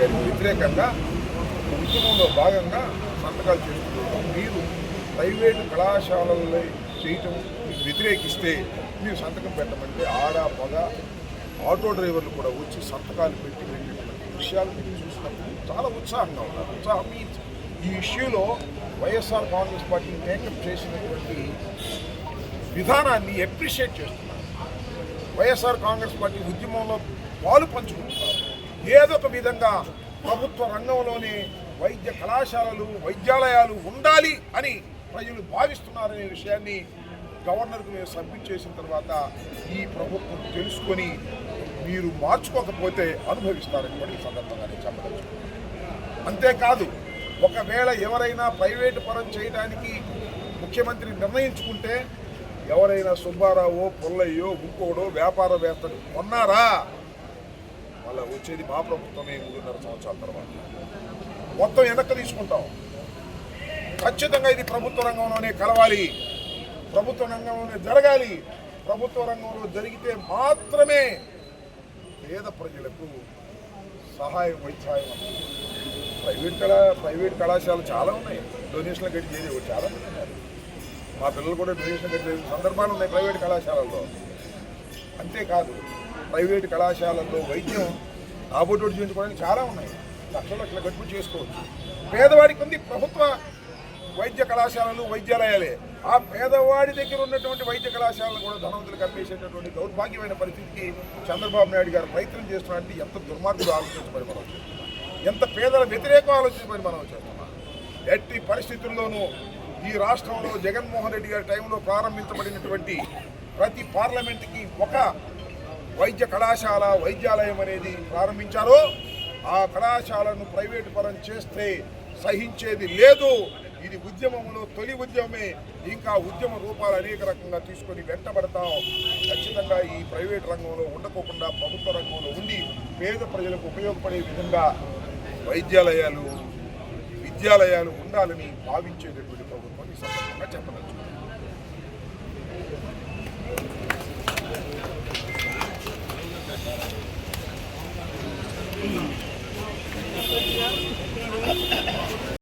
గారికి వ్యతిరేకంగా ఉద్యమంలో భాగంగా సంతకాలు చేస్తున్నారు. మీరు ప్రైవేటు కళాశాలల్లో చేయటం మీకు వ్యతిరేకిస్తే మీరు సంతకం పెట్టమంటే ఆడ పగ ఆటో డ్రైవర్లు కూడా వచ్చి సంతకాలు పెట్టి వెళ్ళినటువంటి విషయాలు మీరు చూసినప్పుడు చాలా ఉత్సాహంగా ఉన్నారు. ఉత్సాహం ఈ- ఈ ఇష్యూలో వైఎస్ఆర్ కాంగ్రెస్ పార్టీ టేకప్ చేసినటువంటి విధానాన్ని అప్రిషియేట్ చేస్తున్నారు. వైఎస్ఆర్ కాంగ్రెస్ పార్టీ ఉద్యమంలో పాలు పంచుకుంటున్నారు. ఏదొక విధంగా ప్రభుత్వ రంగంలోనే వైద్య కళాశాలలు వైద్యాలయాలు ఉండాలి అని ప్రజలు భావిస్తున్నారనే విషయాన్ని గవర్నర్కు మేము సబ్మిట్ చేసిన తర్వాత ఈ ప్రభుత్వం తెలుసుకొని మీరు మార్చుకోకపోతే అనుభవిస్తారని కూడా ఈ సందర్భంగా నేను చెప్పదలుచుకున్నాను. అంతేకాదు ఒకవేళ ఎవరైనా ప్రైవేటు పరం చేయడానికి ముఖ్యమంత్రి నిర్ణయించుకుంటే ఎవరైనా సుబ్బారావో పుల్లయ్యో ఇంకోడో వ్యాపారవేత్తలు కొన్నారా? మళ్ళీ వచ్చేది మా ప్రభుత్వమే మూడున్నర సంవత్సరాల తర్వాత. మొత్తం వెనక్కి తీసుకుంటాం. ఖచ్చితంగా ఇది ప్రభుత్వ రంగంలోనే కలవాలి. ప్రభుత్వ రంగంలోనే జరగాలి. ప్రభుత్వ రంగంలో జరిగితే మాత్రమే పేద ప్రజలకు సహాయం వైద్యం ప్రైవేట్ కళా ప్రైవేట్ కళాశాలలు చాలా ఉన్నాయి. డొనేషన్లు కట్టి చేసే చాలా మా పిల్లలు కూడా డొనేషన్ కట్టి సందర్భాలు ఉన్నాయి ప్రైవేట్ కళాశాలల్లో. అంతేకాదు ప్రైవేట్ కళాశాలల్లో వైద్యం ఆబోటోడు చేయించుకోవడానికి చాలా ఉన్నాయి. లక్షల లక్షల గడుపు చేసుకోవచ్చు. పేదవాడికి ఉంది ప్రభుత్వ వైద్య కళాశాలలు వైద్యాలయాలే. ఆ పేదవాడి దగ్గర ఉన్నటువంటి వైద్య కళాశాలను కూడా ధనవంతులు కప్పేసేటటువంటి దౌర్భాగ్యమైన పరిస్థితికి చంద్రబాబు నాయుడు గారు ప్రయత్నం చేస్తున్నారంటే ఎంత దుర్మార్గులు ఆలోచించబడి మనం ఎంత పేదల వ్యతిరేకం ఆలోచించబడి మనం చేస్తున్నాం ఎట్టి పరిస్థితుల్లోనూ ఈ రాష్ట్రంలో జగన్మోహన్ రెడ్డి గారి టైంలో ప్రారంభించబడినటువంటి ప్రతి పార్లమెంట్కి ఒక వైద్య కళాశాల వైద్యాలయం అనేది ప్రారంభించారో ఆ కళాశాలను ప్రైవేటు పరం చేస్తే సహించేది లేదు. ఇది ఉద్యమంలో తొలి ఉద్యమమే ఇంకా ఉద్యమ రూపాలు అనేక రకంగా తీసుకొని వెంటబడతాం. ఖచ్చితంగా ఈ ప్రైవేట్ రంగంలో ఉండకోకుండా ప్రభుత్వ రంగంలో ఉండి పేద ప్రజలకు ఉపయోగపడే విధంగా వైద్యాలయాలు విద్యాలయాలు ఉండాలని భావించేటటువంటి ప్రభుత్వం ఈ సందర్భంగా చెప్పలేదు うん